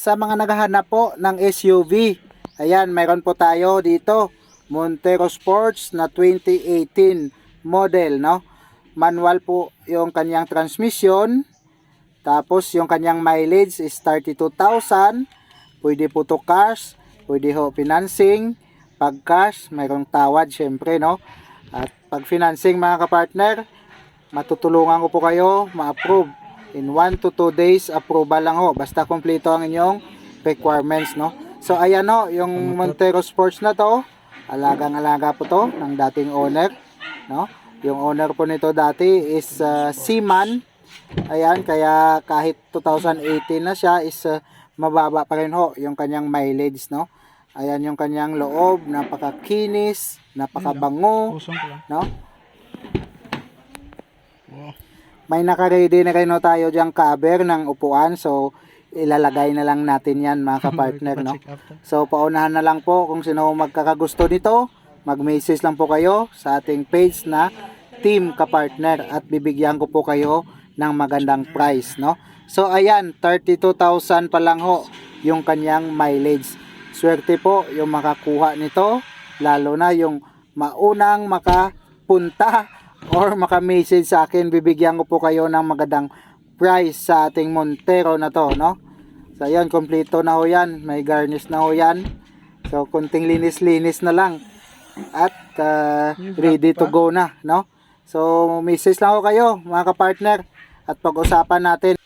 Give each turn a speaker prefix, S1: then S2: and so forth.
S1: sa mga naghahanap po ng SUV. Ayan, mayroon po tayo dito. Montero Sports na 2018 model, no? Manual po yung kanyang transmission. Tapos yung kanyang mileage is 32,000. Pwede po to cash, pwede ho financing. Pag cash, mayroong tawad syempre, no? At pag financing mga kapartner, matutulungan ko po kayo ma-approve. In 1 to 2 days, approval lang ho. Basta kompleto ang inyong requirements, no? So, ayan no, yung Montero Sports na to, alagang-alaga po to ng dating owner, no? Yung owner po nito dati is uh, Seaman. Ayan, kaya kahit 2018 na siya is uh, mababa pa rin ho yung kanyang mileage, no? Ayan yung kanyang loob, napakakinis, napakabango, no?
S2: Oh.
S1: May naka-ready na kayo tayo diyang cover ng upuan. So, ilalagay na lang natin yan mga kapartner, no? So, paunahan na lang po kung sino magkakagusto nito. Mag-message lang po kayo sa ating page na Team Kapartner at bibigyan ko po kayo ng magandang price, no? So, ayan, 32,000 pa lang ho yung kanyang mileage. Swerte po yung makakuha nito, lalo na yung maunang makapunta or maka-message sa akin, bibigyan ko po kayo ng magandang price sa ating Montero na to, no? So, ayan, kompleto na ho yan. May garnish na ho yan. So, kunting linis-linis na lang. At uh, ready to go na, no? So, message lang ho kayo, mga kapartner. At pag-usapan natin